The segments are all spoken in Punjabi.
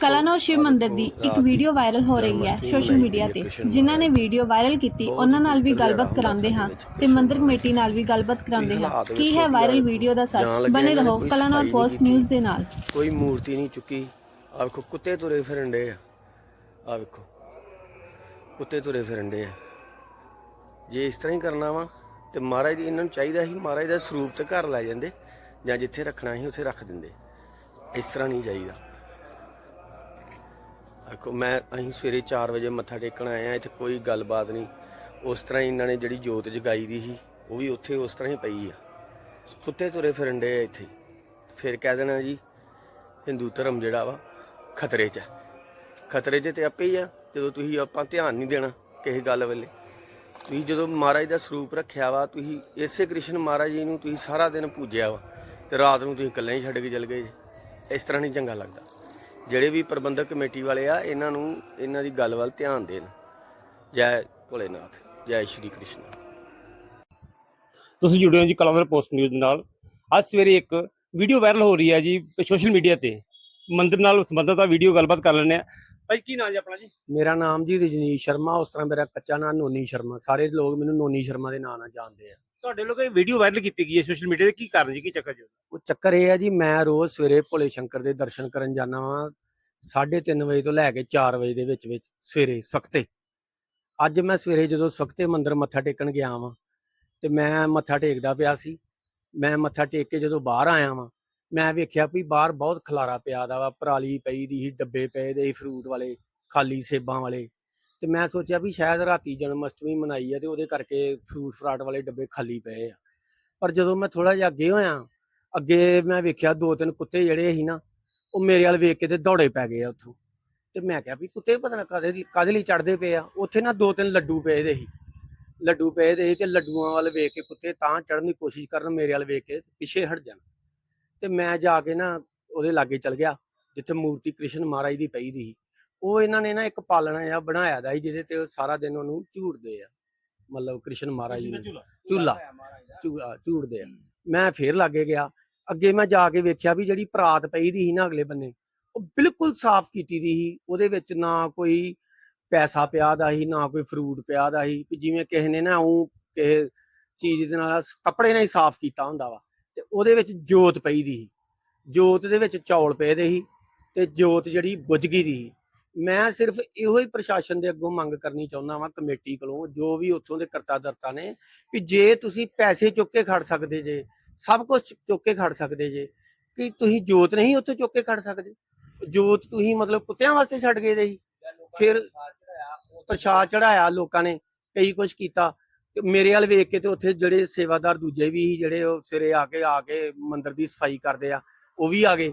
ਕਲਾਨੌਰ ਸ਼ਿਵ ਮੰਦਿਰ ਦੀ ਇੱਕ ਵੀਡੀਓ ਵਾਇਰਲ ਹੋ ਰਹੀ ਹੈ ਸੋਸ਼ਲ ਮੀਡੀਆ ਤੇ ਜਿਨ੍ਹਾਂ ਨੇ ਵੀਡੀਓ ਵਾਇਰਲ ਕੀਤੀ ਉਹਨਾਂ ਨਾਲ ਵੀ ਗੱਲਬਾਤ ਕਰਾਉਂਦੇ ਹਾਂ ਤੇ ਮੰਦਿਰ ਕਮੇਟੀ ਨਾਲ ਵੀ ਗੱਲਬਾਤ ਕਰਾਉਂਦੇ ਹਾਂ। ਕੀ ਹੈ ਵਾਇਰਲ ਵੀਡੀਓ ਦਾ ਸੱਚ? ਬਣੇ ਰਹੋ ਨਹੀਂ ਪੋਸਟ। ਨਿਊਜ਼ ਦੇ ਨਾਲ। ਕੋਈ ਮੂਰਤੀ ਨਹੀਂ ਚੁੱਕੀ। ਆ ਵੇਖੋ ਕੁੱਤੇ ਤੁਰੇ ਫਿਰਨ ਡੇ ਆ। ਆ ਵੇਖੋ ਕੁੱਤੇ ਤੁਰੇ ਫਿਰਨ ਡੇ ਆ। ਜੇ ਇਸ ਤਰ੍ਹਾਂ ਹੀ ਕਰਨਾ ਵਾ ਤੇ ਮਹਾਰਾਜ ਇਹਨਾਂ ਨੂੰ ਚਾਹੀਦਾ ਸੀ ਮਹਾਰਾਜ ਦਾ ਸਰੂਪ ਤੇ ਘਰ ਲੈ ਜਾਂਦੇ ਜਾਂ ਜਿੱਥੇ ਰੱਖਣਾ ਸੀ ਉੱਥੇ ਰੱਖ ਦਿੰਦੇ। ਇਸ ਤਰ੍ਹਾਂ ਨਹੀਂ ਚਾਹੀਦਾ। ਦੇਖੋ, ਮੈਂ ਅਸੀਂ ਸਵੇਰੇ 4 ਵਜੇ ਮੱਥਾ ਟੇਕਣ ਆਏ ਆ ਇੱਥੇ ਕੋਈ ਗੱਲਬਾਤ ਨਹੀਂ। ਉਸ ਤਰ੍ਹਾਂ ਹੀ ਇਹਨਾਂ ਨੇ ਜਿਹੜੀ ਜੋਤ ਜਗਾਈ ਦੀ ਸੀ, ਉਹ ਵੀ ਉੱਥੇ ਉਸ ਤਰ੍ਹਾਂ ਹੀ ਪਈ ਆ। ਕੁੱਤੇ ਤੁਰੇ ਫਿਰਨ ਡੇ ਆ ਇੱਥੇ। ਫਿਰ ਕਹਿ ਦੇਣਾ ਜੀ, ਹਿੰਦੂ ਧਰਮ ਜਿਹੜਾ ਵਾ, ਖਤਰੇ 'ਚ ਹੈ ਖਤਰੇ 'ਚ ਤੇ ਆਪੇ ਹੀ ਆ, ਜਦੋਂ ਤੁਸੀਂ ਆਪਾਂ ਧਿਆਨ ਨਹੀਂ ਦੇਣਾ ਕਿਸੇ ਗੱਲ ਵੇਲੇ। ਤੁਸੀਂ ਜਦੋਂ ਮਹਾਰਾਜ ਦਾ ਸਰੂਪ ਰੱਖਿਆ ਵਾ, ਤੁਸੀਂ ਇਸੇ ਕ੍ਰਿਸ਼ਨ ਮਹਾਰਾਜ ਜੀ ਨੂੰ ਤੁਸੀਂ ਸਾਰਾ ਦਿਨ ਪੂਜਿਆ ਵਾ, ਤੇ ਰਾਤ ਨੂੰ ਤੁਸੀਂ ਇਕੱਲੇ ਹੀ ਛੱਡ ਕੇ ਚਲ ਗਏ ਜੀ। ਇਸ ਤਰ੍ਹਾਂ ਨਹੀਂ ਚੰਗਾ ਲੱਗਦਾ। ਜਿਹੜੇ ਵੀ ਪ੍ਰਬੰਧਕ ਕਮੇਟੀ ਵਾਲੇ ਆ ਇਹਨਾਂ ਨੂੰ ਇਹਨਾਂ ਦੀ ਗੱਲ ਵੱਲ ਧਿਆਨ ਦੇਣ। ਜੈ ਭੋਲੇਨਾਥ ਜੈ ਸ਼੍ਰੀ ਕ੍ਰਿਸ਼ਨ। ਤੁਸੀਂ ਜੁੜੇ ਹੋ ਜੀ ਕਲਮਰ ਪੋਸਟ ਨਿਊਜ਼ ਨਾਲ। ਅੱਜ ਸਵੇਰੇ ਇੱਕ ਵੀਡੀਓ ਵਾਇਰਲ ਹੋ ਰਹੀ ਹੈ ਜੀ ਸੋਸ਼ਲ ਮੀਡੀਆ ਤੇ। ਮੰਦਿਰ ਨਾਲ ਸੰਬੰਧਿਤ ਆ ਵੀਡੀਓ ਗੱਲਬਾਤ ਕਰ ਲੈਂਦੇ ਆ ਭਾਈ ਕੀ ਨਾਮ ਜੀ ਆਪਣਾ ਜੀ? ਮੇਰਾ ਨਾਮ ਜੀ ਰਜਨੀਸ਼ ਸ਼ਰਮਾ ਉਸ ਤਰ੍ਹਾਂ ਮੇਰਾ ਕੱਚਾ ਨਾਮ ਨੋਨੀ ਸ਼ਰਮਾ। ਸਾਰੇ ਲੋਕ ਮੈਨੂੰ ਨੋਨੀ ਸ਼ਰਮਾ ਦੇ ਨਾਂ ਨਾਲ ਜਾਣਦੇ ਆ। ਤੁਹਾਡੇ ਲੋਕ ਇਹ ਵੀਡੀਓ ਵਾਇਰਲ ਕੀਤੀ ਗਈ ਹੈ ਸੋਸ਼ਲ ਮੀਡੀਆ ਤੇ? ਕੀ ਕਾਰਨ ਜੀ? ਕੀ ਚੱਕਰ ਜੀ? ਉਹ ਚੱਕਰ ਇਹ ਆ ਜੀ, ਮੈਂ ਰੋਜ਼ ਸਵੇਰੇ ਭੋਲੇ ਸ਼ੰਕਰ ਦੇ ਦਰਸ਼ਨ ਕਰਨ ਜਾਂਦਾ ਵਾਂ 3:30 ਵਜੇ ਤੋਂ ਲੈ ਕੇ 4 ਵਜੇ ਦੇ ਵਿੱਚ ਵਿੱਚ, ਸਵੇਰੇ, ਸਵਖਤੇ। ਅੱਜ ਮੈਂ ਸਵੇਰੇ ਜਦੋਂ ਸਵਖਤੇ ਮੰਦਿਰ ਮੱਥਾ ਟੇਕਣ ਗਿਆ ਵਾਂ, ਤੇ ਮੈਂ ਮੱਥਾ ਟੇਕਦਾ ਪਿਆ ਸੀ। ਮੈਂ ਮੱਥਾ ਟੇਕ ਕੇ ਜਦੋਂ ਬਾਹਰ ਆਇਆ ਵਾਂ, ਮੈਂ ਵੇਖਿਆ ਵੀ ਬਾਹਰ ਬਹੁਤ ਖਲਾਰਾ ਪਿਆ ਦਾ ਵਾ, ਪਰਾਲੀ ਪਈ ਦੀ ਸੀ, ਡੱਬੇ ਪਏ ਦੇ ਫਰੂਟ ਵਾਲੇ, ਖਾਲੀ ਸੇਬਾਂ ਵਾਲੇ। ਤੇ ਮੈਂ ਸੋਚਿਆ ਵੀ ਸ਼ਾਇਦ ਰਾਤੀ ਜਨਮ ਅਸ਼ਟਮੀ ਮਨਾਈ ਆ ਤੇ ਉਹਦੇ ਕਰਕੇ ਫਰੂਟ ਫਰਾਟ ਵਾਲੇ ਡੱਬੇ ਖਾਲੀ ਪਏ ਆ। ਪਰ ਜਦੋਂ ਮੈਂ ਥੋੜਾ ਜਿਹਾ ਅੱਗੇ ਹੋਇਆ, ਅੱਗੇ ਮੈਂ ਵੇਖਿਆ ਦੋ ਤਿੰਨ ਕੁੱਤੇ ਜਿਹੜੇ ਸੀ ਨਾ, ਉਹ ਮੇਰੇ ਵੱਲ ਵੇਖ ਕੇ ਤੇ ਦੌੜੇ ਪੈ ਗਏ ਆ ਉੱਥੋਂ। ਤੇ ਮੈਂ ਕਿਹਾ ਵੀ ਕੁੱਤੇ ਪਤਾ ਨਾ ਕਾਦੇ ਦੀ ਕਾਦੇ ਲਈ ਚੜਦੇ ਪਏ ਆ। ਉੱਥੇ ਨਾ ਦੋ ਤਿੰਨ ਲੱਡੂ ਪਏ ਦੇ ਸੀ। ਲੱਡੂ ਪਏ ਦੇ ਸੀ ਤੇ ਲੱਡੂਆਂ ਵੱਲ ਵੇਖ ਕੇ ਕੁੱਤੇ ਤਾਂ ਚੜਨ ਦੀ ਕੋਸ਼ਿਸ਼ ਕਰਨ ਮੇਰੇ ਵੱਲ ਵੇਖ ਕੇ ਪਿੱਛੇ ਹਟ ਜਾਣ। ਤੇ ਮੈਂ ਜਾ ਕੇ ਨਾ ਉਹਦੇ ਲਾਗੇ ਚਲ ਗਿਆ, ਜਿੱਥੇ ਮੂਰਤੀ ਕ੍ਰਿਸ਼ਨ ਮਹਾਰਾਜ ਦੀ ਪਈ ਦੀ ਸੀ। ਉਹ ਇਹਨਾਂ ਨੇ ਨਾ ਇੱਕ ਪਾਲਣਾ ਜਿਹਾ ਬਣਾਇਆ ਦਾ ਸੀ ਜਿਹਦੇ ਤੇ ਉਹ ਸਾਰਾ ਦਿਨ ਉਹਨੂੰ ਝੂੜਦੇ ਆ। ਮਤਲਬ ਕ੍ਰਿਸ਼ਨ ਮਹਾਰਾਜ ਜੀ ਨੂੰ। ਝੂਲਾ। ਝੂਲਾ ਝੂੜਦੇ ਆ। ਮੈਂ ਫੇਰ ਲਾਗੇ ਗਿਆ। ਅੱਗੇ ਮੈਂ ਜਾ ਕੇ ਵੇਖਿਆ ਵੀ ਜਿਹੜੀ ਪਰਾਤ ਪਈ ਦੀ ਸੀ ਨਾ ਅਗਲੇ ਬੰਨੇ ਉਹ ਬਿਲਕੁਲ ਸਾਫ਼ ਕੀਤੀ ਦੀ ਸੀ। ਉਹਦੇ ਵਿੱਚ ਨਾ ਕੋਈ ਪੈਸਾ ਪਿਆ ਦਾ ਸੀ ਨਾ ਕੋਈ ਫਰੂਟ ਪਿਆ ਦਾ ਸੀ। ਵੀ ਜਿਵੇਂ ਕਿਸੇ ਨੇ ਨਾ ਉਹ ਕਿਸੇ ਚੀਜ਼ ਦੇ ਨਾਲ ਸ- ਕੱਪੜੇ ਨਾਲ ਹੀ ਸਾਫ਼ ਕੀਤਾ ਹੁੰਦਾ ਵਾ। ਤੇ ਉਹਦੇ ਵਿੱਚ ਜੋਤ ਪਈ ਦੀ ਸੀ। ਜੋਤ ਦੇ ਵਿੱਚ ਚੌਲ ਪਏ ਦੇ ਸੀ। ਤੇ ਜੋਤ ਜਿਹੜੀ ਬੁਝ ਗਈ ਦੀ ਸੀ। ਮੈਂ ਸਿਰਫ ਇਹੋ ਹੀ ਪ੍ਰਸ਼ਾਸਨ ਦੇ ਅੱਗੋਂ ਮੰਗ ਕਰਨੀ ਚਾਹੁੰਦਾ ਵਾਂ ਕਮੇਟੀ ਕੋਲੋਂ, ਜੋ ਵੀ ਉੱਥੋਂ ਦੇ ਕਰਤਾ ਦਰਤਾ ਨੇ, ਵੀ ਜੇ ਤੁਸੀਂ ਪੈਸੇ ਚੁੱਕ ਕੇ ਖੜ ਸਕਦੇ ਜੇ, ਸਭ ਕੁਝ ਚੁੱਕ ਕੇ ਖੜ ਸਕਦੇ ਜੇ ਕਿ ਤੁਸੀਂ ਜੋਤ ਨਹੀਂ ਉੱਥੇ ਚੁੱਕ ਕੇ ਖੜ ਸਕਦੇ? ਜੋਤ ਤੁਸੀਂ ਮਤਲਬ ਕੁੱਤਿਆਂ ਵਾਸਤੇ ਛੱਡ ਗਏ ਦੇ ਸੀ। ਫਿਰ ਪ੍ਰਸ਼ਾਦ ਚੜਾਇਆ ਲੋਕਾਂ ਨੇ, ਕਈ ਕੁਝ ਕੀਤਾ। ਮੇਰੇ ਵੱਲ ਵੇਖ ਕੇ ਤੇ ਉੱਥੇ ਜਿਹੜੇ ਸੇਵਾਦਾਰ ਦੂਜੇ ਵੀ ਸੀ, ਜਿਹੜੇ ਉਹ ਸਿਰੇ ਆ ਕੇ ਆ ਕੇ ਮੰਦਿਰ ਦੀ ਸਫ਼ਾਈ ਕਰਦੇ ਆ, ਉਹ ਵੀ ਆ ਗਏ।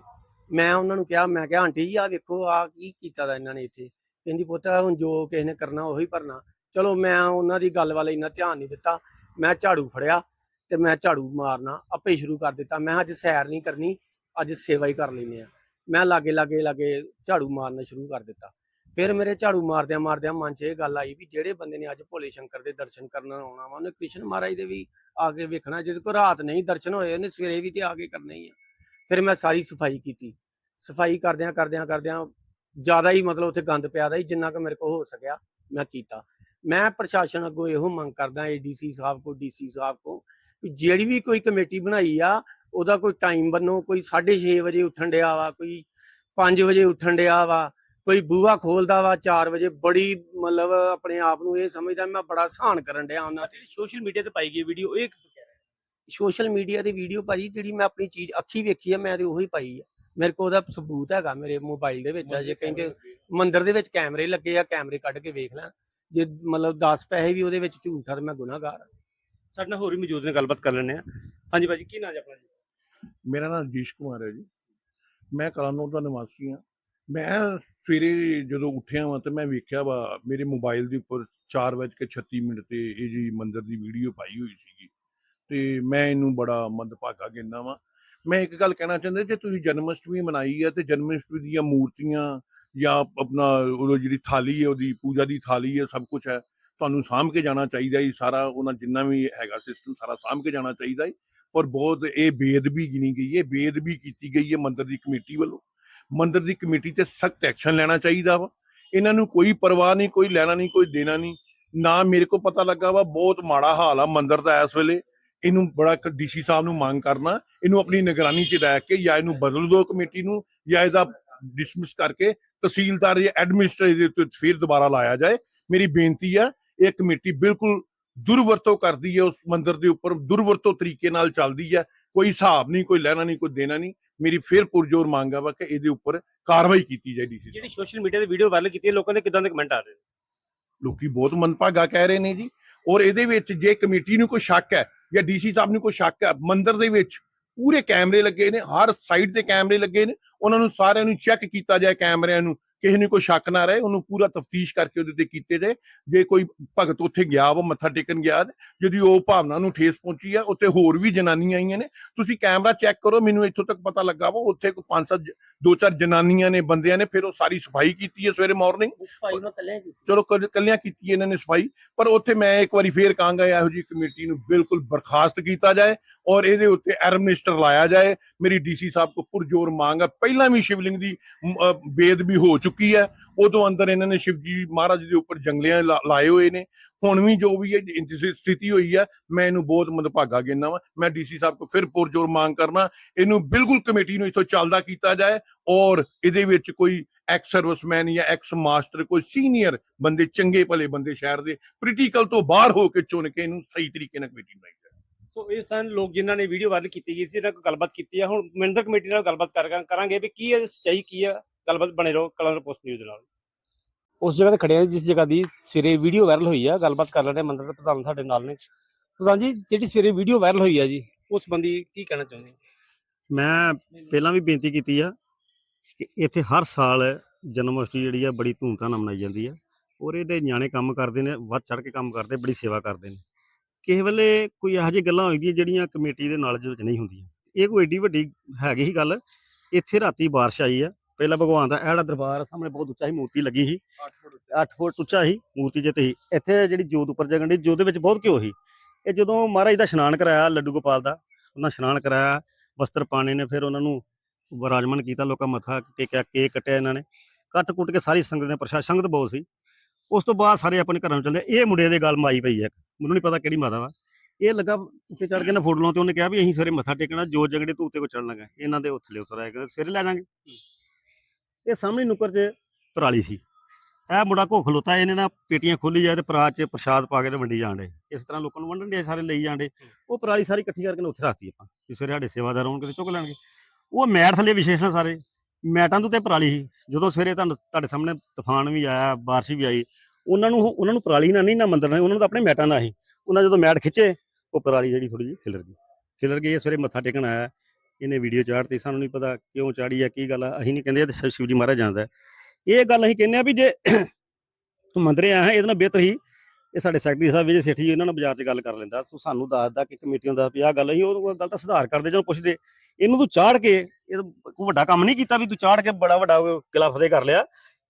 ਮੈਂ ਉਹਨਾਂ ਨੂੰ ਕਿਹਾ, ਮੈਂ ਕਿਹਾ, ਆਂਟੀ ਜੀ ਆ ਵੇਖੋ ਆ ਕੀ ਕੀਤਾ ਦਾ ਇਹਨਾਂ ਨੇ ਇੱਥੇ? ਕਹਿੰਦੀ, ਪੁੱਤ, ਹੁਣ ਜੋ ਕਿਸੇ ਨੇ ਕਰਨਾ, ਉਹੀ ਭਰਨਾ। ਚਲੋ, ਮੈਂ ਉਹਨਾਂ ਦੀ ਗੱਲ ਵੱਲ ਇੰਨਾ ਧਿਆਨ ਨਹੀਂ ਦਿੱਤਾ। ਮੈਂ ਝਾੜੂ ਫੜਿਆ ਤੇ ਮੈਂ ਝਾੜੂ ਮਾਰਨਾ, ਆਪੇ ਸ਼ੁਰੂ ਕਰ ਦਿੱਤਾ। ਮੈਂ ਅੱਜ ਸੈਰ ਨਹੀਂ ਕਰਨੀ, ਅੱਜ ਸੇਵਾ ਹੀ ਕਰ ਲੈਨੇ ਆ। ਮੈਂ ਲਾਗੇ ਲਾਗੇ ਲਾਗੇ ਝਾੜੂ ਮਾਰਨਾ ਸ਼ੁਰੂ ਕਰ ਦਿੱਤਾ। ਫਿਰ ਮੇਰੇ ਝਾੜੂ ਮਾਰਦਿਆਂ ਮਾਰਦਿਆਂ ਮਨ 'ਚ ਇਹ ਗੱਲ ਆਈ ਵੀ ਜਿਹੜੇ ਬੰਦੇ ਨੇ ਅੱਜ ਭੋਲੇ ਸ਼ੰਕਰ ਦੇ ਦਰਸ਼ਨ ਕਰਨ ਆਉਣਾ ਵਾ, ਉਹਨੇ ਕ੍ਰਿਸ਼ਨ ਮਹਾਰਾਜ ਦੇ ਵੀ ਆ ਕੇ ਵੇਖਣਾ, ਜਿਹਦੇ ਕੋ ਰਾਤ ਨਹੀਂ, ਦਰਸ਼ਨ ਹੋਏ, ਉਹਨੇ ਸਵੇਰੇ ਵੀ ਤੇ ਆ ਕੇ ਕਰਨੇ ਹੀ ਆ। ਫਿਰ ਮੈਂ ਸਾਰੀ ਸਫ਼ਾਈ ਕੀਤੀ। ਸਫ਼ਾਈ ਕਰਦਿਆਂ ਕਰਦਿਆਂ ਕਰਦਿਆਂ ਜ਼ਿਆਦਾ ਹੀ ਮਤਲਬ ਉੱਥੇ ਗੰਦ ਪਿਆ ਦਾ ਸੀ, ਜਿੰਨਾ ਕੁ ਮੇਰੇ ਕੋਲ ਹੋ ਸਕਿਆ ਮੈਂ ਕੀਤਾ। ਮੈਂ ਪ੍ਰਸ਼ਾਸਨ ਅੱਗੋਂ ਇਹੋ ਮੰਗ ਕਰਦਾ ਏਡੀਸੀ ਸਾਹਿਬ ਕੋ ਡੀਸੀ ਸਾਹਿਬ ਕੋ ਵੀ ਜਿਹੜੀ ਵੀ ਕੋਈ ਕਮੇਟੀ ਬਣਾਈ ਆ, ਉਹਦਾ ਕੋਈ ਟਾਈਮ ਬੰਨੋ, ਕੋਈ 6:30 ਵਜੇ ਉੱਠਣ ਡਿਆ ਵਾ, ਕੋਈ 5 ਵਜੇ ਉੱਠਣ ਡਿਆ ਵਾ, ਕੋਈ ਬੂਹਾ ਖੋਲਦਾ ਵਾ 4 ਵਜੇ, ਬੜੀ ਮਤਲਬ ਆਪਣੇ ਆਪ ਨੂੰ ਇਹ ਸਮਝਦਾ ਮੈਂ ਬੜਾ ਸਹਾਨ ਕਰਨ ਡਿਆ ਉਹਨਾਂ ਤੇ। ਸੋਸ਼ਲ ਮੀਡੀਆ ਤੇ ਪਾਈ ਗਈ ਵੀਡੀਓ, ਇਹ ਸੋਸ਼ਲ ਮੀਡੀਆ ਤੇ ਵੀਡੀਓ ਭਾਜੀ ਜਿਹੜੀ ਮੈਂ ਆਪਣੀ ਚੀਜ਼ ਅੱਖੀ ਵੇਖੀ ਆ ਮੈਂ ਤੇ ਉਹੀ ਪਾਈ ਆ। ਮੇਰੇ ਕੋਲ ਉਹਦਾ ਸਬੂਤ ਹੈਗਾ ਮੇਰੇ ਮੋਬਾਈਲ ਦੇ ਵਿੱਚ ਆ ਜੇ ਕਹਿੰਦੇ ਮੰਦਿਰ ਦੇ ਵਿੱਚ ਕੈਮਰੇ ਲੱਗੇ ਆ ਕੈਮਰੇ ਕੱਢ ਕੇ ਵੇਖ ਲੈਣ। ਜੇ ਮਤਲਬ 10 ਪੈਸੇ ਵੀ ਉਹਦੇ ਵਿੱਚ ਝੂਠ ਆ ਤੇ ਮੈਂ ਗੁਨਾਹਗਾਰ ਆ। ਸਾਡੇ ਨਾਲ ਹੋਰ ਵੀ ਮੌਜੂਦ ਨੇ ਗੱਲਬਾਤ ਕਰ ਲੈਂਦੇ ਆ। ਹਾਂਜੀ ਭਾਜੀ ਕੀ ਨਾਮ ਜੀ ਆਪਣਾ ਜੀ? ਮੇਰਾ ਨਾਮ ਰਜੀਸ਼ ਕੁਮਾਰ ਹੈ ਜੀ। ਮੈਂ ਕਲਾਨੌਰ ਦਾ ਨਿਵਾਸੀ ਹਾਂ। ਮੈਂ ਸਵੇਰੇ ਜਦੋਂ ਉੱਠਿਆ ਵਾਂ ਤੇ ਮੈਂ ਵੇਖਿਆ ਵਾ ਮੇਰੇ ਮੋਬਾਈਲ ਦੇ ਉੱਪਰ 4:36 ਮਿੰਟ ਤੇ ਇਹ ਜੀ ਮੰਦਿਰ ਦੀ ਵੀਡੀਓ ਪਾਈ ਹੋਈ ਸੀਗੀ। ਤੇ ਮੈਂ ਇਹਨੂੰ ਬੜਾ ਮੰਦਭਾਗਾ ਗਿਣਦਾ ਵਾਂ। ਮੈਂ ਇੱਕ ਗੱਲ ਕਹਿਣਾ ਚਾਹੁੰਦਾ, ਜੇ ਤੁਸੀਂ ਜਨਮ ਅਸ਼ਟਮੀ ਮਨਾਈ ਹੈ ਤੇ ਜਨਮ ਅਸ਼ਟਮੀ ਦੀਆਂ ਮੂਰਤੀਆਂ ਜਾਂ ਆਪਣਾ ਉਹ ਜਿਹੜੀ ਥਾਲੀ ਹੈ ਉਹਦੀ ਪੂਜਾ ਦੀ ਥਾਲੀ ਹੈ ਸਭ ਕੁਝ ਹੈ, ਤੁਹਾਨੂੰ ਸਾਂਭ ਕੇ ਜਾਣਾ ਚਾਹੀਦਾ ਹੈ ਸਾਰਾ ਉਹਨਾਂ ਜਿੰਨਾ ਵੀ ਹੈਗਾ ਸਿਸਟਮ ਸਾਰਾ ਸਾਂਭ ਕੇ ਜਾਣਾ ਚਾਹੀਦਾ ਹੈ ਪਰ ਬਹੁਤ ਇਹ ਬੇਦਬੀ ਗਿਣੀ ਗਈ ਹੈ ਬੇਦਬੀ ਕੀਤੀ ਗਈ ਹੈ ਮੰਦਰ ਦੀ ਕਮੇਟੀ ਵੱਲੋਂ। ਮੰਦਰ ਦੀ ਕਮੇਟੀ ਤੇ ਸਖਤ ਐਕਸ਼ਨ ਲੈਣਾ ਚਾਹੀਦਾ ਵਾ। ਇਹਨਾਂ ਨੂੰ ਕੋਈ ਪਰਵਾਹ ਨਹੀਂ, ਕੋਈ ਲੈਣਾ ਨਹੀਂ, ਕੋਈ ਦੇਣਾ ਨਹੀਂ। ਨਾ ਮੇਰੇ ਕੋ ਪਤਾ ਲੱਗਾ ਵਾ, ਬਹੁਤ ਮਾੜਾ ਹਾਲ ਆ ਮੰਦਰ ਦਾ ਇਸ ਵੇਲੇ। ਇਹਨੂੰ ਬੜਾ ਡੀਸੀ ਸਾਹਿਬ ਨੂੰ ਮੰਗ ਕਰਨਾ ਇਹਨੂੰ ਆਪਣੀ ਨਿਗਰਾਨੀ 'ਚ ਰਹਿ ਕੇ ਜਾਂ ਇਹਨੂੰ ਬਦਲ ਦਿਓ ਕਮੇਟੀ ਨੂੰ ਜਾਂ ਇਹਦਾ ਡਿਸਮਿਸ ਕਰਕੇ ਤਹਿਸੀਲਦਾਰ ਜਾਂ ਐਡਮਿਨਿਸਟ੍ਰੇਟਰ ਦੇ ਉੱਤੇ ਫਿਰ ਦੁਬਾਰਾ ਲਾਇਆ ਜਾਏ। ਮੇਰੀ ਬੇਨਤੀ ਆ ਇਹ ਕਮੇਟੀ ਬਿਲਕੁਲ ਦੁਰਵਰਤੋਂ ਕਰਦੀ ਹੈ ਉਸ ਮੰਦਿਰ ਦੇ ਉੱਪਰ ਦੁਰਵਰਤੋਂ ਤਰੀਕੇ ਨਾਲ ਚੱਲਦੀ ਹੈ। ਕੋਈ ਹਿਸਾਬ ਨਹੀਂ ਕੋਈ ਲੈਣਾ ਨਹੀਂ ਕੋਈ ਦੇਣਾ ਨਹੀਂ। ਮੇਰੀ ਫਿਰ ਪੁਰਜੋਰ ਮੰਗ ਆ ਵਾ ਕਿ ਇਹਦੇ ਉੱਪਰ ਕਾਰਵਾਈ ਕੀਤੀ ਜਾਏ ਡੀਸੀ ਜਿਹੜੀ ਸੋਸ਼ਲ ਮੀਡੀਆ ਤੇ ਵੀਡੀਓ ਵਾਇਰਲ ਕੀਤੀ ਹੈ ਲੋਕਾਂ ਦੇ ਕਿਦਾਂ ਦੇ ਕਮੈਂਟ ਆ ਰਹੇ? ਨੇ ਲੋਕੀ ਬਹੁਤ ਮਨਭਾਗਾ ਕਹਿ ਰਹੇ ਨੇ ਜੀ। ਔਰ ਇਹਦੇ ਵਿੱਚ ਜੇ ਕਮੇਟੀ ਨੂੰ ਕੋਈ ਸ਼ੱਕ ਹੈ ਜਾਂ ਡੀਸੀ ਸਾਹਿਬ ਨੂੰ ਕੋਈ ਸ਼ੱਕ ਹੈ? ਮੰਦਿਰ ਦੇ ਵਿੱਚ ਪੂਰੇ ਕੈਮਰੇ ਲੱਗੇ ਨੇ, ਹਰ ਸਾਈਡ ਤੇ ਕੈਮਰੇ ਲੱਗੇ ਨੇ, ਉਹਨਾਂ ਨੂੰ ਸਾਰਿਆਂ ਨੂੰ ਚੈੱਕ ਕੀਤਾ ਜਾਏ ਕੈਮਰਿਆਂ ਨੂੰ। ਕਿਸੇ ਨੂੰ ਕੋਈ ਸ਼ੱਕ ਨਾ ਰਹੇ ਉਹਨੂੰ ਪੂਰਾ ਤਫਤੀਸ਼ ਕਰਕੇ ਉਹਦੇ ਤੇ ਕੀਤੇ ਜਾਏ। ਜੇ ਕੋਈ ਭਗਤ ਉੱਥੇ ਗਿਆ ਵਾ ਮੱਥਾ ਟੇਕਣ ਗਿਆ ਜਿਹਦੀ ਉਹ ਭਾਵਨਾ ਨੂੰ ਠੇਸ ਪਹੁੰਚੀ ਆ ਉੱਥੇ ਹੋਰ ਵੀ ਜਨਾਨੀਆਂ ਆਈਆਂ ਨੇ। ਤੁਸੀਂ ਕੈਮਰਾ ਚੈੱਕ ਕਰੋ ਮੈਨੂੰ ਇੱਥੋਂ ਤੱਕ ਪਤਾ ਲੱਗਾ ਵਾ ਉੱਥੇ ਕੋਈ ਪੰਜ ਸੱਤ ਦੋ ਚਾਰ ਜਨਾਨੀਆਂ ਨੇ ਬੰਦਿਆਂ ਨੇ ਫਿਰ ਉਹ ਸਾਰੀ ਸਫ਼ਾਈ ਕੀਤੀ ਹੈ ਸਵੇਰੇ ਮਾਰਨਿੰਗ ਸਫ਼ਾਈ ਮੈਂ ਕੱਲਿਆਂ ਕੀਤੀ। ਚਲੋ ਕੱਲ- ਕੱਲਿਆਂ ਕੀਤੀ ਇਹਨਾਂ ਨੇ ਸਫ਼ਾਈ ਪਰ ਉੱਥੇ ਮੈਂ ਇੱਕ ਵਾਰੀ ਫੇਰ ਕਹਾਂਗਾ ਇਹੋ ਜੀ ਕਮੇਟੀ ਨੂੰ ਬਿਲਕੁਲ ਬਰਖਾਸਤ ਕੀਤਾ ਜਾਏ ਔਰ ਇਹਦੇ ਉੱਤੇ ਐਡਮਿਨਿਸਟਰ ਲਾਇਆ ਜਾਏ। ਮੇਰੀ ਡੀਸੀ ਸਾਹਿਬ ਕੋ ਪੁਰਜੋਰ ਮੰਗ ਹੈ ਪਹਿਲਾਂ ਵੀ ਸ਼ਿਵਲਿੰਗ ਦੀ ਬੇਦ ਵੀ ਹੋ ਚੁੱਕੀ ਚੁੱਕੀ ਹੈ। ਉਦੋਂ ਅੰਦਰ ਇਹਨਾਂ ਨੇ ਸ਼ਿਵਜੀ ਮਹਾਰਾਜ ਦੇ ਉੱਪਰ ਜੰਗਲਿਆਂ ਲਾਏ ਹੋਏ ਨੇ। ਹੁਣ ਵੀ ਜੋ ਵੀ ਇਹ ਸਥਿਤੀ ਹੋਈ ਹੈ, ਮੈਂ ਇਹਨੂੰ ਬਹੁਤ ਮੰਦਭਾਗਾ ਗਿਣਨਾ ਵਾ। ਮੈਂ ਡੀਸੀ ਸਾਹਿਬ ਕੋ ਫਿਰ ਪੁਰਜੋਰ ਮੰਗ ਕਰਨਾ, ਇਹਨੂੰ ਬਿਲਕੁਲ ਕਮੇਟੀ ਨੂੰ ਇਥੋਂ ਚੱਲਦਾ ਕੀਤਾ ਜਾਏ ਔਰ ਇਹਦੇ ਵਿੱਚ ਕੋਈ ਐਕਸ ਸਰਵਿਸਮੈਨ ਜਾਂ ਐਕਸ ਮਾਸਟਰ ਕੋਈ ਸੀਨੀਅਰ ਬੰਦੇ, ਚੰਗੇ ਭਲੇ ਬੰਦੇ ਸ਼ਹਿਰ ਦੇ ਪੋਲੀਟੀਕਲ ਤੋਂ ਬਾਹਰ ਹੋ ਕੇ ਚੁਣ ਕੇ ਇਹਨੂੰ ਸਹੀ ਤਰੀਕੇ ਨਾਲ ਕਮੇਟੀ ਬਣਾਈ ਸੋ ਇਹ ਸਨ ਲੋਕ ਜਿਨ੍ਹਾਂ ਨੇ ਵੀਡੀਓ ਵਾਇਰਲ ਕੀਤੀ ਗਈ ਸੀ, ਇਹਨਾਂ ਨਾਲ ਗੱਲਬਾਤ ਕੀਤੀ ਹੈ ਹੁਣ ਮੰਦਰ ਕਮੇਟੀ ਨਾਲ ਗੱਲਬਾਤ ਕਰਾਂਗੇ ਵੀ ਕੀ ਹੈ, ਸੱਚਾਈ ਕੀ ਹੈ ਗੱਲਬਾਤ ਬਣੇ ਰਹੋ ਕਲਰ ਪੋਸਟ ਨਿਊਜ਼ ਦੇ ਨਾਲ। ਉਸ ਜਗ੍ਹਾ ਤੇ ਖੜੇ ਆ ਜਿਸ ਜਗ੍ਹਾ ਦੀ ਸਵੇਰੇ ਵੀਡੀਓ ਵਾਇਰਲ ਹੋਈ ਆ ਗੱਲਬਾਤ ਕਰ ਲੈਣੇ ਮੰਦਰ ਦੇ ਪ੍ਰਧਾਨ ਸਾਡੇ ਨਾਲ ਨੇ। ਪ੍ਰਧਾਨ ਜੀ ਜਿਹੜੀ ਸਵੇਰੇ ਵੀਡੀਓ ਵਾਇਰਲ ਹੋਈ ਆ ਜੀ ਉਸ ਸੰਬੰਧੀ ਕੀ ਕਹਿਣਾ ਚਾਹੁੰਦੇ ਮੈਂ ਪਹਿਲਾਂ ਵੀ ਬੇਨਤੀ ਕੀਤੀ ਆ ਕਿ ਇੱਥੇ ਹਰ ਸਾਲ ਜਨਮ ਅਸ਼ਟਮੀ ਜਿਹੜੀ ਆ ਬੜੀ ਧੂਮਧਾਮ ਨਾਲ ਮਨਾਈ ਜਾਂਦੀ ਆ। ਔਰ ਇਹਦੇ ਨਿਆਣੇ ਕੰਮ ਕਰਦੇ ਨੇ ਵੱਧ ਚੜ ਕੇ ਕੰਮ ਕਰਦੇ ਬੜੀ ਸੇਵਾ ਕਰਦੇ ਨੇ। ਕਿਸੇ ਵੇਲੇ ਕੋਈ ਇਹੋ ਜਿਹੀ ਗੱਲਾਂ ਹੋਈਆਂ ਜਿਹੜੀਆਂ ਕਮੇਟੀ ਦੇ ਨਾਲ ਵਿੱਚ ਨਹੀਂ ਹੁੰਦੀਆਂ। ਇਹ ਕੋਈ ਏਡੀ ਵੱਡੀ ਹੈਗੀ ਹੀ ਗੱਲ ਇੱਥੇ ਰਾਤੀ ਬਾਰਿਸ਼ ਆਈ ਆ ਪਹਿਲਾਂ ਭਗਵਾਨ ਦਾ ਇਹ ਜਿਹੜਾ ਦਰਬਾਰ ਆ, ਸਾਹਮਣੇ ਬਹੁਤ ਉੱਚਾ ਹੀ ਮੂਰਤੀ ਲੱਗੀ ਸੀ। 8 ਫੁੱਟ ਉੱਚਾ। ਸੀ ਮੂਰਤੀ ਜਿੱਤੇ ਸੀ। ਇੱਥੇ ਜਿਹੜੀ ਜੋਤ ਉੱਪਰ ਜਗਣ ਦੀ ਜੋਤ ਵਿੱਚ ਬਹੁਤ ਘਿਓ ਸੀ। ਇਹ ਜਦੋਂ ਮਹਾਰਾਜ ਦਾ ਇਸ਼ਨਾਨ ਕਰਾਇਆ ਲੱਡੂ ਗੋਪਾਲ ਦਾ ਉਹਨਾਂ ਇਸ਼ਨਾਨ ਕਰਾਇਆ ਵਸਤਰ ਪਾਣੇ ਨੇ ਫਿਰ ਉਹਨਾਂ ਨੂੰ ਵਿਰਾਜਮਾਨ ਕੀਤਾ ਲੋਕਾਂ ਮੱਥਾ ਟੇਕਿਆ ਕੇਕ ਕੱਟਿਆ ਇਹਨਾਂ ਨੇ। ਕੱਟ ਕੁੱਟ ਕੇ ਸਾਰੀ ਸੰਗਤ ਨੇ ਪ੍ਰਸ਼ਾਦ ਸੰਗਤ ਬਹੁਤ ਸੀ। ਉਸ ਤੋਂ ਬਾਅਦ ਸਾਰੇ ਆਪਣੇ ਘਰਾਂ ਨੂੰ ਚੱਲੇ ਇਹ ਮੁੰਡੇ ਦੇ ਗੱਲ ਮਾਈ ਪਈ ਹੈ। ਮੈਨੂੰ ਨਹੀਂ ਪਤਾ ਕਿਹੜੀ ਮਾਤਾ ਵਾ। ਇਹ ਲੱਗਾ ਉੱਤੇ ਚੜ ਕੇ ਨਾ ਫੋਟੋ ਲਾਉਣ ਤੇ ਉਹਨੇ ਕਿਹਾ ਵੀ ਅਸੀਂ ਸਵੇਰੇ ਮੱਥਾ ਟੇਕਣਾ ਜੋ ਜਗੜੇ ਤੂੰ ਉੱਤੇ ਕੋ ਚੜਨ ਲੱਗਾ। ਇਹਨਾਂ ਦੇ ਉੱਥਲੇ ਉਤਰ ਆਏ ਕਹਿੰਦੇ ਸਵੇਰੇ ਲੈ ਜਾਾਂਗੇ। ਇਹ ਸਾਹਮਣੇ ਨੁੱਕਰ 'ਚ ਪਰਾਲੀ ਸੀ। ਇਹ ਮੁੰਡਾ ਘੋ ਖਲੋਤਾ, ਇਹਨੇ ਨਾ ਪੇਟੀਆਂ ਖੋਲੀ ਜਾਏ ਤੇ ਪਰਾਤ 'ਚ ਪ੍ਰਸ਼ਾਦ ਪਾ ਕੇ ਤੇ ਵੰਡੀ ਜਾਂਦੇ ਇਸ ਤਰ੍ਹਾਂ ਲੋਕਾਂ ਨੂੰ ਵੰਡਣ ਦੇ ਸਾਰੇ ਲਈ ਜਾਂਦੇ ਉਹ ਪਰਾਲੀ ਸਾਰੀ ਇਕੱਠੀ ਕਰਕੇ ਉੱਥੇ ਰੱਖਤੀ ਆਪਾਂ, ਵੀ ਸਵੇਰੇ ਸਾਡੇ ਸੇਵਾਦਾਰ ਆਉਣਗੇ ਤੇ ਚੁੱਕ ਲੈਣਗੇ। ਉਹ ਮੈਟ ਥੱਲੇ ਵਿਸ਼ੇਸ਼ਣ ਸਾਰੇ। ਮੈਟਾਂ ਦੇ ਉੱਤੇ ਪਰਾਲੀ ਸੀ। ਜਦੋਂ ਸਵੇਰੇ ਤੁਹਾਨੂੰ ਤੁਹਾਡੇ ਸਾਹਮਣੇ ਤੂਫਾਨ ਵੀ ਆਇਆ, ਬਾਰਿਸ਼ ਵੀ ਆਈ, ਉਹਨਾਂ ਨੂੰ ਉਹਨਾਂ ਨੂੰ ਪਰਾਲੀ ਨਾਲ ਨਹੀਂ, ਨਾ ਮੰਦਰ ਨਾਲ ਉਹਨਾਂ ਨੂੰ ਤਾਂ ਆਪਣੇ ਮੈਟਾਂ ਨਾਲ ਸੀ। ਉਹਨਾਂ ਜਦੋਂ ਮੈਟ ਖਿੱਚੇ, ਉਹ ਪਰਾਲੀ ਜਿਹੜੀ ਥੋੜੀ ਜਿਹੀ ਖਿਲਰ ਗਈ। ਖਿਲਰ ਗਈ, ਇਹ ਸਵੇਰੇ ਮੱਥਾ ਟੇਕਣ ਆਇਆ। ਇਹਨੇ ਵੀਡੀਓ ਚਾੜਤੀ, ਸਾਨੂੰ ਨਹੀਂ ਪਤਾ ਕਿਉਂ ਚਾੜੀ ਆ, ਕੀ ਗੱਲ ਆ। ਅਸੀਂ ਨਹੀਂ ਕਹਿੰਦੇ ਇਹ ਤਾਂ ਸ਼ਿਵ- ਸ਼ਿਵਜੀ ਮਹਾਰਾਜ ਜਾਣਦਾ ਇਹ ਗੱਲ ਅਸੀਂ ਕਹਿੰਦੇ ਆ ਵੀ ਜੇ ਤੂੰ ਮੰਦਰੇ ਆਇਆ ਇਹਦੇ ਨਾਲ ਬਿਹਤਰ ਹੀ ਇਹ ਸਾਡੇ ਸੈਕਟਰੀ ਸਾਹਿਬ, ਵਿਜੇ ਸੇਠੀ ਜੀ ਇਹਨਾਂ ਨਾਲ ਬਾਜ਼ਾਰ 'ਚ ਗੱਲ ਕਰ ਲੈਂਦਾ। ਸੋ ਸਾਨੂੰ ਦੱਸਦਾ ਕਿ ਕਮੇਟੀਆਂ ਦਾ ਵੀ ਆਹ ਗੱਲ ਅਸੀਂ ਉਹ ਗੱਲ ਤਾਂ ਸੁਧਾਰ ਕਰਦੇ ਜਦੋਂ ਪੁੱਛਦੇ। ਇਹਨੂੰ ਤੂੰ ਚਾੜ ਕੇ, ਇਹ ਕੋਈ ਵੱਡਾ ਕੰਮ ਨਹੀਂ ਕੀਤਾ ਵੀ ਤੂੰ ਚਾੜ ਕੇ ਬੜਾ ਵੱਡਾ ਕਿਲਾ ਫਤਿਹ ਕਰ ਲਿਆ।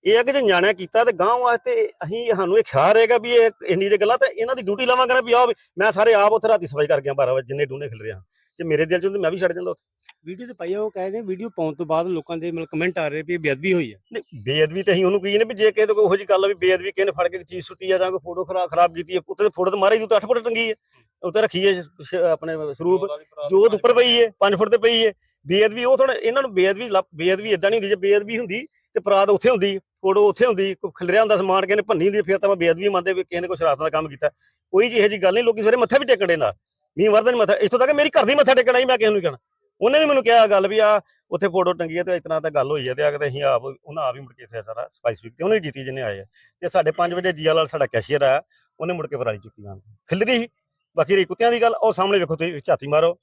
ਇਹ ਆ ਕਿ ਜੇ ਨਿਆਣਿਆਂ ਕੀਤਾ ਤੇ ਗਾਂ ਵਾਸਤੇ ਅਸੀਂ, ਸਾਨੂੰ ਇਹ ਖਿਆਲ ਰਹੇਗਾ ਵੀ ਇਹ ਇੰਨੀ ਦੇ ਗੱਲਾਂ ਤੇ ਇਹਨਾਂ ਦੀ ਡਿਊਟੀ ਲਾਵਾਂਗੇ ਨਾ ਵੀ ਆ ਮੈਂ ਸਾਰੇ ਆਪ ਉੱਥੇ ਰਾਤੀ ਸਫ਼ਾਈ ਕਰ ਗਿਆ 12 ਵਜੇ ਜਿੰਨੇ ਡੂਨੇ ਖਿਲ ਰਿਹਾ ਜੇ ਮੇਰੇ ਦਿਲ ਚ ਹੁੰਦੇ ਮੈਂ ਵੀ ਛੱਡ ਜਾਂਦਾ ਉੱਥੇ। ਵੀਡੀਓ ਤੇ ਪਾਈ ਆ ਉਹ ਕਹਿੰਦੇ ਵੀਡੀਓ ਪਾਉਣ ਤੋਂ ਬਾਅਦ ਲੋਕਾਂ ਦੇ ਮਤਲਬ ਕਮੈਂਟ ਆ ਰਹੇ ਵੀ ਇਹ ਬੇਅਦਬੀ ਹੋਈ ਆ। ਨਹੀਂ ਬੇਅਦਬੀ ਤੇ ਅਸੀਂ ਉਹਨੂੰ ਕਹੀ ਨੇ ਵੀ ਜੇ ਕਿਸੇ ਤੋਂ ਕੋਈ ਉਹੋ ਜਿਹੀ ਗੱਲ ਆ ਵੀ ਬੇਅਦਬੀ ਕਿਸੇ ਨੇ ਫੜ ਕੇ ਚੀਜ਼ ਸੁੱਟੀ ਆ ਜਾਂ ਕੋਈ ਫੋਟੋ ਖਰਾਬ ਖਰਾਬ ਕੀਤੀ ਹੈ ਉੱਤੇ ਫੋਟੋ ਤੇ ਮਾਰੀ ਤੂੰ 8 ਫੁੱਟ ਟੰਗੀ ਹੈ ਉੱਤੇ ਰੱਖੀ ਸ਼- ਆਪਣੇ ਸਰੂਪ। ਜੋਤ ਉੱਪਰ ਪਈ ਹੈ 5 ਫੁੱਟ ਤੇ ਪਈ ਹੈ ਬੇਅਦਬੀ ਉਹ ਥੋੜਾ ਇਹਨਾਂ ਨੂੰ ਬੇਅਦਬੀ ਲੱਭ- ਬੇਅਦਬੀ ਇਦਾਂ ਨਹੀਂ ਹੁੰਦੀ ਜੇ ਬੇਅਦਬੀ ਹੁੰਦੀ ਤੇ ਪਰਾਤ ਉੱਥੇ ਹੁੰਦੀ ਫੋਟੋ ਉੱਥੇ ਹੁੰਦੀ ਕੋਈ ਖਿਲਰਿਆ ਹੁੰਦਾ ਸਮਾਨ ਕਿਸੇ ਨੇ ਭੰਨੀ ਹੁੰਦੀ ਫਿਰ ਤਾਂ ਮੈਂ ਬੇਅਦਬੀ ਮੰਨਦੇ ਵੀ ਕਿਸੇ ਨੇ ਕੋਈ ਸ਼ਰਾਰਤ ਦਾ ਕੰਮ ਕੀਤਾ। ਕੋਈ ਜਿਹੀ ਜੀ ਗੱਲ ਨਹੀਂ ਲੋਕੀ ਸਵੇਰੇ ਮੱਥਾ ਵੀ ਟੇਕਣ ਦੇ ਨਾਲ। ਮੀਂਹ ਵਰਦਾ ਮੱਥਾ, ਇੱਥੋਂ ਤੱਕ ਮੇਰੀ ਘਰ ਦੀ ਮੱਥਾ ਟੇਕਣਾ ਹੀ ਮੈਂ ਕਿਸੇ ਨੂੰ ਕਹਿਣਾ। ਉਹਨੇ ਵੀ ਮੈਨੂੰ ਕਿਹਾ ਗੱਲ ਵੀ ਆ, ਉੱਥੇ ਫੋਟੋ ਟੰਗੀ ਹੈ ਤੇ ਇਸ ਤਰ੍ਹਾਂ ਤਾਂ ਗੱਲ ਹੋਈ ਹੈ ਤੇ ਆ ਕੇ ਅਸੀਂ ਆਪ, ਉਹਨਾਂ ਆਪ ਹੀ ਮੁੜ ਕੇ ਇੱਥੇ ਸਾਰਾ ਸਪੈਸੀਫਿਕ ਤੇ ਉਹਨੇ ਵੀ ਕੀਤੀ ਜਿਹਨੇ ਆਏ ਤੇ ਸਾਡੇ 5 ਵਜੇ ਜੀਆ ਲਾਲ ਸਾਡਾ ਕੈਸ਼ੀਅਰ ਆ ਉਹਨੇ ਮੁੜ ਕੇ ਪਰਾਲੀ ਚੁੱਕੀ ਜਾਣ ਖਿਲਰੀ ਸੀ। ਬਾਕੀ ਰਹੀ ਕੁੱਤਿਆਂ ਦੀ ਗੱਲ, ਉਹ ਸਾਹਮਣੇ ਵੇਖੋ ਤੁਸੀਂ, ਝਾਤੀ ਮਾਰੋ।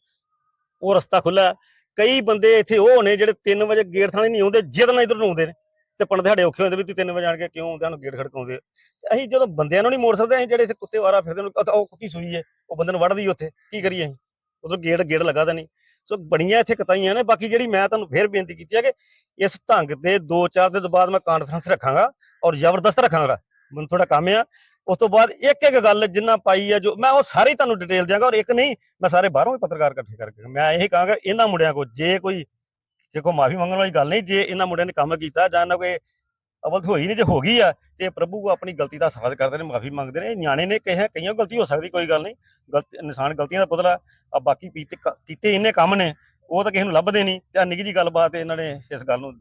ਉਹ ਰਸਤਾ ਖੁੱਲਾ ਕਈ ਬੰਦੇ ਇੱਥੇ ਉਹ ਨੇ ਜਿਹੜੇ 3 ਵਜੇ ਗੇਟ ਥਾਣੇ ਨਹੀਂ ਆਉਂਦੇ, ਜਿੱਦ ਨਾਲ ਇਧਰ ਨੂੰ ਆਉਂਦੇ ਨੇ। ਤੇ ਪੰਡੇ ਸਾਡੇ ਔਖੇ ਹੁੰਦੇ ਵੀ ਤੁਸੀਂ 3 ਵਜੇ ਆਣ ਕੇ ਕਿਉਂ ਆਉਂਦੇ ਗੇਟ ਖੜਕਾਉਂਦੇ ਅਸੀਂ ਜਦੋਂ ਬੰਦਿਆਂ ਨੂੰ ਨਹੀਂ ਮੋੜ ਸਕਦੇ, ਅਸੀਂ ਜਿਹੜੇ ਇੱਥੇ ਕੁੱਤੇ ਵਾਰਾ ਫਿਰਦੇ ਨੇ, ਉਹ ਕੁੱਤੀ ਸੂਈ ਹੈ ਉਹ ਬੰਦੇ ਨੂੰ ਵੜਦੀ ਉੱਥੇ, ਕੀ ਕਰੀਏ ਅਸੀਂ? ਉਧਰ ਗੇਟ ਗੇਟ ਲੱਗਾ ਤਾਂ ਨਹੀਂ। ਸੋ ਬੜੀਆਂ ਇੱਥੇ ਕਤਾਈਆਂ ਨੇ, ਬਾਕੀ ਜਿਹੜੀ ਮੈਂ ਤੁਹਾਨੂੰ ਫੇਰ ਬੇਨਤੀ ਕੀਤੀ ਹੈ ਕਿ ਇਸ ਢੰਗ ਦੇ 2-4 ਦਿਨ ਤੋਂ ਬਾਅਦ ਮੈਂ ਕਾਨਫਰੰਸ ਰੱਖਾਂਗਾ ਔਰ ਜ਼ਬਰਦਸਤ ਰੱਖਾਂਗਾ। ਮੈਨੂੰ ਥੋੜਾ ਕੰਮ ਆ। ਉਸ ਤੋਂ ਬਾਅਦ ਇੱਕ ਇੱਕ ਗੱਲ ਜਿੰਨਾ ਪਾਈ ਆ ਜੋ, ਮੈਂ ਉਹ ਸਾਰੀ ਤੁਹਾਨੂੰ ਡਿਟੇਲ ਦਿਆਂਗਾ ਔਰ ਇੱਕ ਨਹੀਂ, ਮੈਂ ਸਾਰੇ ਬਾਹਰੋਂ ਵੀ ਪੱਤਰਕਾਰ ਇਕੱਠੇ ਕਰਕੇ, ਮੈਂ ਇਹ ਕਹਾਂਗਾ, ਇਹਨਾਂ ਮੁੰਡਿਆਂ ਕੋ ਜੇ ਕੋਈ ਜੇ ਕੋਈ ਮਾਫੀ ਮੰਗਣ ਵਾਲੀ ਗੱਲ ਨਹੀਂ, ਜੇ ਇਹਨਾਂ ਮੁੰਡਿਆਂ ਨੇ ਕੰਮ ਕੀਤਾ ਜਾਂ ਇਹਨਾਂ ਕੋਈ ਅਵਲ ਹੋਈ ਨਹੀਂ, ਜੇ ਹੋ ਗਈ ਆ, ਤੇ ਪ੍ਰਭੂ ਆਪਣੀ ਗਲਤੀ ਦਾ ਸਾਫ਼ ਕਰਦੇ ਨੇ, ਮਾਫੀ ਮੰਗਦੇ ਨੇ। ਨਿਆਣੇ ਨੇ ਕਿਹਾ, ਕਈਆਂ ਗਲਤੀ ਹੋ ਸਕਦੀ, ਕੋਈ ਗੱਲ ਨਹੀਂ। ਗਲਤੀ, ਇਨਸਾਨ ਗਲਤੀਆਂ ਦਾ ਪੁਤਲਾ, ਆ ਬਾਕੀ ਕੀਤੇ ਇੰਨੇ ਕੰਮ ਨੇ, ਉਹ ਤਾਂ ਕਿਸੇ ਨੂੰ ਲੱਭਦੇ ਨਹੀਂ। ਤੇ ਆਹ ਨਿੱਕੀ ਜੀ ਗੱਲਬਾਤ ਇਹਨਾਂ ਨੇ ਇਸ ਗੱਲ ਨੂੰ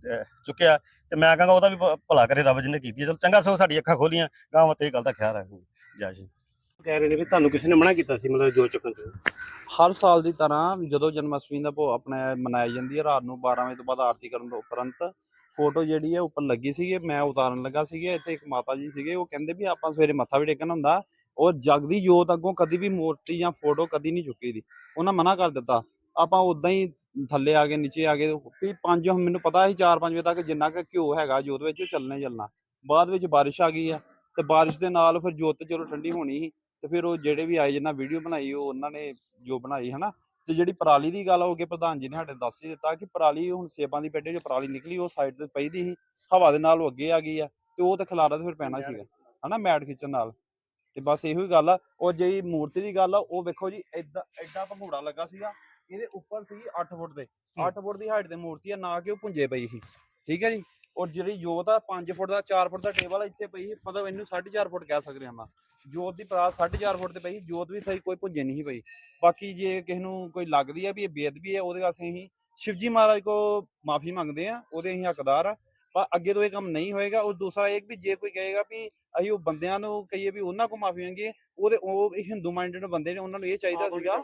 ਚੁੱਕਿਆ। ਤੇ ਮੈਂ ਕਹਾਂਗਾ ਉਹਦਾ ਵੀ ਭਲਾ ਕਰੇ ਰੱਬ ਨੇ ਕੀਤੀ ਹੈ ਚਲੋ ਚੰਗਾ ਸੋ ਸਾਡੀ ਅੱਖਾਂ ਖੋਲੀਆਂ ਗਾਂ ਤੇ ਇਹ ਗੱਲ ਦਾ ਖਿਆਲ ਰੱਖੂ ਜੈ ਜੀ ਕਹਿ ਰਹੇ ਨੇ ਵੀ ਤੁਹਾਨੂੰ ਕਿਸੇ ਨੇ ਮਨਾ ਕੀਤਾ ਸੀ, ਮਤਲਬ ਜੋ ਚੁੱਕਣ ਤੋਂ? ਹਰ ਸਾਲ ਦੀ ਤਰ੍ਹਾਂ ਜਦੋਂ ਜਨਮ ਅਸ਼ਟਮੀ ਦਾ ਭੋਗ ਆਪਣਾ ਮਨਾਈ ਜਾਂਦੀ ਹੈ, ਰਾਤ ਨੂੰ 12 ਵਜੇ ਤੋਂ ਬਾਅਦ ਆਰਤੀ ਕਰਨ ਤੋਂ ਉਪਰੰਤ ਫੋਟੋ ਜਿਹੜੀ ਹੈ, ਉੱਪਰ ਲੱਗੀ ਸੀਗੀ, ਮੈਂ ਉਤਾਰਨ ਲੱਗਾ ਸੀਗੇ, ਇੱਥੇ ਇੱਕ ਮਾਤਾ ਜੀ ਸੀਗੇ, ਉਹ ਕਹਿੰਦੇ ਵੀ ਆਪਾਂ ਸਵੇਰੇ ਮੱਥਾ ਵੀ ਟੇਕਣ ਹੁੰਦਾ, ਉਹ ਜਗਦੀ ਜੋਤ ਅੱਗੋਂ ਕਦੀ ਵੀ ਮੂਰਤੀ ਜਾਂ ਫੋਟੋ ਕਦੀ ਨਹੀਂ ਚੁੱਕੀ ਦੀ, ਉਹਨਾਂ ਮਨਾ ਕਰ ਦਿੱਤਾ। ਆਪਾਂ ਉਦਾਂ ਹੀ ਥੱਲੇ ਆ ਗਏ, ਨੀਚੇ ਆ ਗਏ, ਵੀ ਪੰਜ ਮੈਨੂੰ ਪਤਾ ਸੀ 4-5 ਵਜੇ ਤੱਕ ਜਿੰਨਾ ਕੁ ਘਿਓ ਹੈਗਾ, ਜੋਤ ਵਿੱਚ ਉਹ ਚੱਲਣਾ ਚੱਲਣਾ। ਬਾਅਦ ਵਿੱਚ ਬਾਰਿਸ਼ ਆ ਗਈ ਆ ਤੇ ਬਾਰਿਸ਼ ਦੇ ਨਾਲ ਫਿਰ ਜੋਤ ਚਲੋ ਠੰਡੀ ਹੋਣੀ ਸੀ। ਤੇ ਫਿਰ ਉਹ ਜਿਹੜੇ ਵੀ ਆਏ ਜਿਨ੍ਹਾਂ ਵੀਡੀਓ ਬਣਾਈ, ਉਹ ਉਹਨਾਂ ਨੇ ਜੋ ਬਣਾਈ, ਹਨਾ? ਤੇ ਜਿਹੜੀ ਪਰਾਲੀ ਦੀ ਗੱਲ ਹੋ ਗਈ ਪ੍ਰਧਾਨ ਜੀ ਨੇ ਸਾਡੇ ਦੱਸ ਹੀ ਦਿੱਤਾ ਕਿ ਪਰਾਲੀ ਹੁਣ ਸੇਬਾਂ ਦੀ ਪੇਡੇ 'ਚ ਪਰਾਲੀ ਨਿਕਲੀ, ਉਹ ਸਾਈਡ ਤੇ ਪਈ ਦੀ ਸੀ, ਹਵਾ ਦੇ ਨਾਲ ਉਹ ਅੱਗੇ ਆ ਗਈ ਆ, ਤੇ ਉਹ ਤੇ ਖਲਾਰਾ ਤੇ ਫਿਰ ਪੈਣਾ ਸੀਗਾ, ਹਨਾ, ਮੈਟ ਖਿੱਚਣ ਨਾਲ। ਤੇ ਬਸ ਇਹੋ ਹੀ ਗੱਲ ਆ, ਉਹ ਜਿਹੜੀ ਮੂਰਤੀ ਦੀ ਗੱਲ ਆ, ਉਹ ਵੇਖੋ ਜੀ ਐਦਾਂ ਐਡਾ ਭੰਗੂੜਾ ਲੱਗਾ ਸੀਗਾ, ਇਹਦੇ ਉੱਪਰ ਸੀ 8 ਫੁੱਟ ਦੇ 8 ਫੁੱਟ ਦੀ ਹਾਈਟ ਤੇ ਮੂਰਤੀ ਆ, ਨਾ ਕਿ ਉਹ ਪੁੰਜੇ ਪਈ ਸੀ, ਠੀਕ ਹੈ ਜੀ? ਔਰ ਜਿਹੜੀ ਜੋਤ ਆ 5 ਫੁੱਟ ਦਾ 4 ਫੁੱਟ ਦਾ ਟੇਬਲ ਇੱਥੇ ਪਈ ਮਤਲਬ ਇਹਨੂੰ 4.5 ਫੁੱਟ ਕਹਿ ਸਕਦੇ ਹਾਂ ਆਪਾਂ। ਜੋਤ ਦੀ ਪਰਾਤ 4.5 ਫੁੱਟ ਤੇ ਪਈ ਜੋਤ ਵੀ ਸਹੀ ਕੋਈ ਪੁੰਜੇ ਨਹੀਂ ਪਈ। ਬਾਕੀ ਜੇ ਕਿਸੇ ਨੂੰ ਕੋਈ ਲੱਗਦੀ ਆ ਵੀ ਇਹ ਬੇਅਦਬੀ ਹੈ ਉਹਦੇ ਵਾਸਤੇ ਅਸੀਂ ਸ਼ਿਵਜੀ ਮਹਾਰਾਜ ਕੋ ਮਾਫੀ ਮੰਗਦੇ ਆ ਉਹਦੇ ਅਸੀਂ ਹੱਕਦਾਰ ਆ। ਪਰ ਅੱਗੇ ਤੋਂ ਇਹ ਕੰਮ ਨਹੀਂ ਹੋਏਗਾ। ਔਰ ਦੂਸਰਾ ਇਹ ਵੀ ਜੇ ਕੋਈ ਕਹੇਗਾ ਵੀ ਅਸੀਂ ਉਹ ਬੰਦਿਆਂ ਨੂੰ ਕਹੀਏ ਵੀ ਉਹਨਾਂ ਕੋ ਮਾਫੀ ਮੰਗੀਏ ਉਹਦੇ ਉਹ ਹਿੰਦੂ ਮਾਈਂਡਡ ਬੰਦੇ ਨੇ ਉਹਨਾਂ ਨੂੰ ਇਹ ਚਾਹੀਦਾ ਸੀਗਾ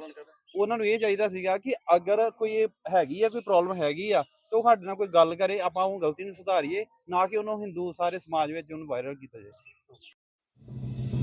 ਉਹਨਾਂ ਨੂੰ ਇਹ ਚਾਹੀਦਾ ਸੀਗਾ ਕਿ ਅਗਰ ਕੋਈ ਇਹ ਹੈਗੀ ਆ ਕੋਈ ਪ੍ਰੋਬਲਮ ਹੈਗੀ ਆ ਤਾਂ ਉਹ ਸਾਡੇ ਨਾਲ ਕੋਈ ਗੱਲ ਕਰੇ, ਆਪਾਂ ਉਹ ਗਲਤੀ ਨੂੰ ਸੁਧਾਰੀਏ, ਨਾ ਕਿ ਉਹਨੂੰ ਹਿੰਦੂ ਸਾਰੇ ਸਮਾਜ ਵਿੱਚ ਉਹਨੂੰ ਵਾਇਰਲ ਕੀਤਾ ਜਾਏ।